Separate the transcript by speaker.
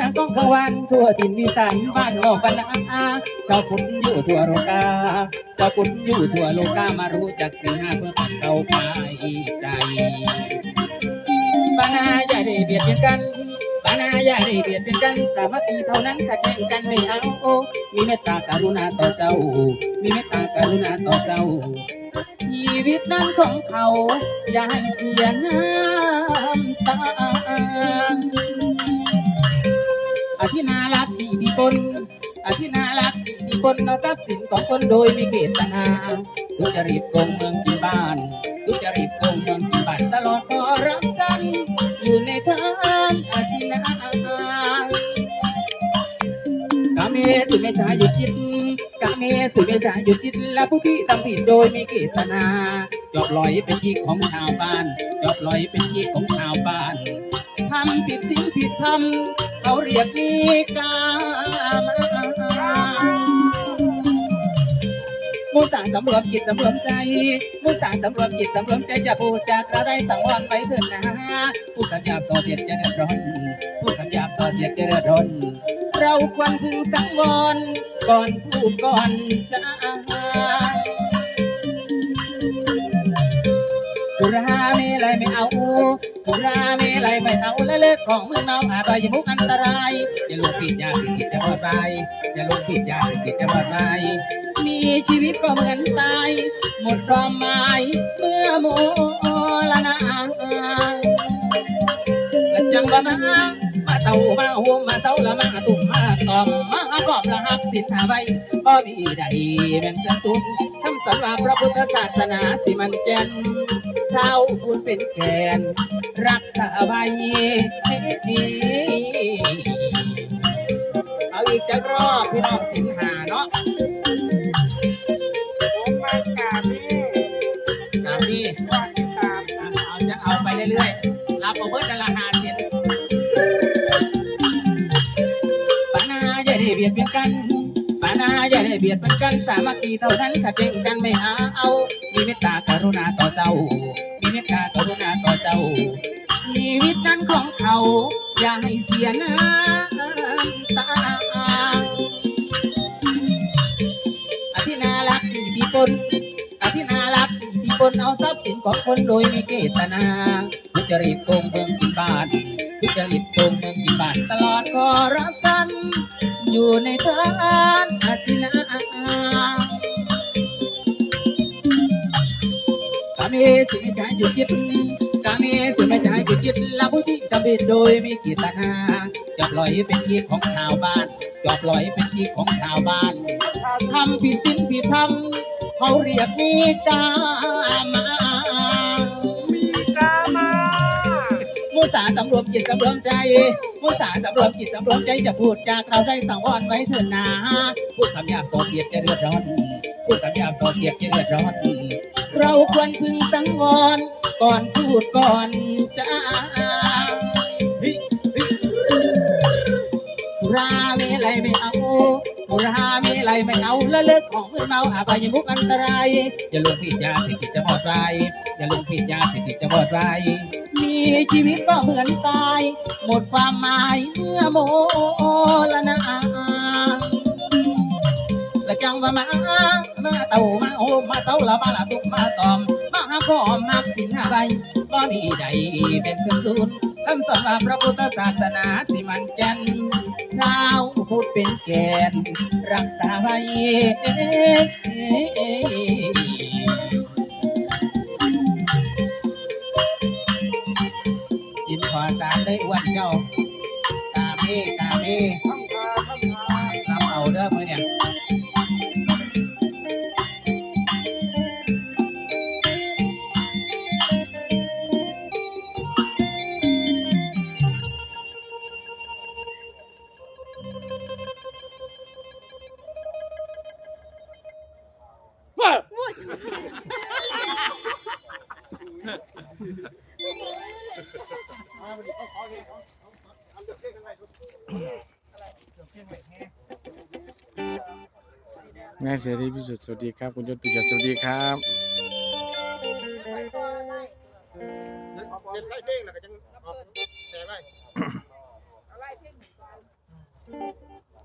Speaker 1: ดังก้องกังวานทั่วถิ่นอีสานบ้านนอกบ้านนาชาวพุทธอยู่ทั่วโลกาชาวพุทธอยู่ทั่วโลกามารู้จักสิ่งห้าเพื่อเก่าไปใจบ้านนาอย่าได้เบียดเบียนกันบ้านนาอย่าได้เบียดเบียนกันสามัคคีเท่านั้นขัดแย้งกันไม่เอาโอ้มีเมตตากรุณาต่อเจ้า มีเมตตากรุณาต่อเจ้า ชีวิตนั้นของเขา อย่าให้เสียน้ำตา อาทินารักดีดีคนอาทินารักดีดีคนเอาทรัพย์สินของคนโดยม่เกตนาทุจริตโกงเมืองที่บ้านทุจริตโกงเมืองที่บ้านตลอดขอรับสั้นอยู่ในทานอาทินากาเมสุเมชาหยุดคิดกาเมสุเมชาหยุดคิดและผู้ที่ทำผิดโดยม่เกตนาจอบลอยเป็นที่ของชาวบ้านจอบลอยเป็นที่ของชาวบ้าน ทำผิดสิ่งผิดธรรมเขาเรียกมีกามมุสาสำรวมจิตสำรวมใจมุสาสำรวมจิตสำรวมใจจะพูดจากอะไรสังวรไปเถิดนะผู้คำหยาบต่อเสียดจะเดือดร้อนผู้คำหยาบต่อเสียดจะเดือดร้อนเราควรพึงสังวรก่อนพูดก่อนจะ สุราเมลัยไม่เอาสุราเมลัยไม่เอาและเลิกของมือเมาอาบายมุกอันตราย อย่าลงผิดยาผิดจิตจะบอดไปอย่าลงผิดยาผิดจิตจะบอดไปมีชีวิตก็เหมือนตาย หมดความหมายเมื่อโมละนาและจังว่ามามาเต่ามาโฮมมาเต่าละมาตุ่มมาตอมมา ละหักสินหาไว้ก็มีใดเป็นสันตุนคำสอนว่าพระพุทธศาสนาสิมันแก่นเท้าคุณเป็นแกน รักษาไว้เอาอีกจะรอบพี่น้องสินหาเนาะ
Speaker 2: ผมมากราบนี่
Speaker 1: ตามนี้
Speaker 2: ว่าที่ตาม
Speaker 1: เอาจะเอาไปเรื่อยๆรับเอาเบิดกันละหาเสียปา เบียดเบียนกันปานาอย่าได้เบียดเบียนกันสามัคคีเท่านั้นขัดแย้งกันไม่หาเอา มีเมตตากรุณาต่อเจ้า มีเมตตากรุณาต่อเจ้าชีวิตนั้นของเขาอย่าให้เสียน้ำตาอธินารักที่ดีตนอธินา รักที่ดีตนเอาทรัพย์สินของคนโดยไม่เจตนาทุจริตโกงเมืองกินบานทุจริตโกงเมืองกินบานตลอดขอรับสันอยู่ในทานอธินากาเมสุเมชาหยุดคิดกาเมสุเมชาหยุดคิดละผู้ที่ทำผิดโดยมีกิตนาจอบลอยเป็นที่ของชาวบ้าน จอบลอยเป็นที่ของชาวบ้านทำผิดสิ้นผิดธรรม เขาเรียกมีกามา
Speaker 2: มีกามา
Speaker 1: มุสาสำรวมจิตสำรวมใจ มุสาสำรวมจิตสำรวมใจจะพูดจากเราได้สังวรไว้เถิดนาพูดคำหยาบต่อเกียรติจะเดือดร้อนพูดคำหยาบต่อเกียรติจะเดือดร้อนเราควรพึงสังวรก่อนพูดก่อนจะสุราเมลัยไม่เอา สุรามลัยไม่เอาละเลิกของมือเมาอาบายมุกอันตราย อย่าลงผิดยาเสพติดจะบอดไรอย่าลงผิดยาเสพติดจะบอดไรมีชีวิตก็เหมือนตาย หมดความหมายเมื่อโมละนาละจังว่ามามาเต่ามาโอมาเต่าละมาละตุกมาตอม มาหาพ่อมาสินหาใบก็มีใดเป็นเครื่องสูนคำสอนว่าพระพุทธศาสนาสิมันแก่น พุทธเป็นแกนรักษาไว้กินขอตารได้อ้วันเจ้า ตาเมตาเม
Speaker 3: งานเสรีพิสุทธิ์สวัสดีครับ คุณยศปิยะสวัสดีครับ
Speaker 2: เล่นไล่เพลงแล้วก็จังออกแต่ไว้
Speaker 1: อะไรเพ่ง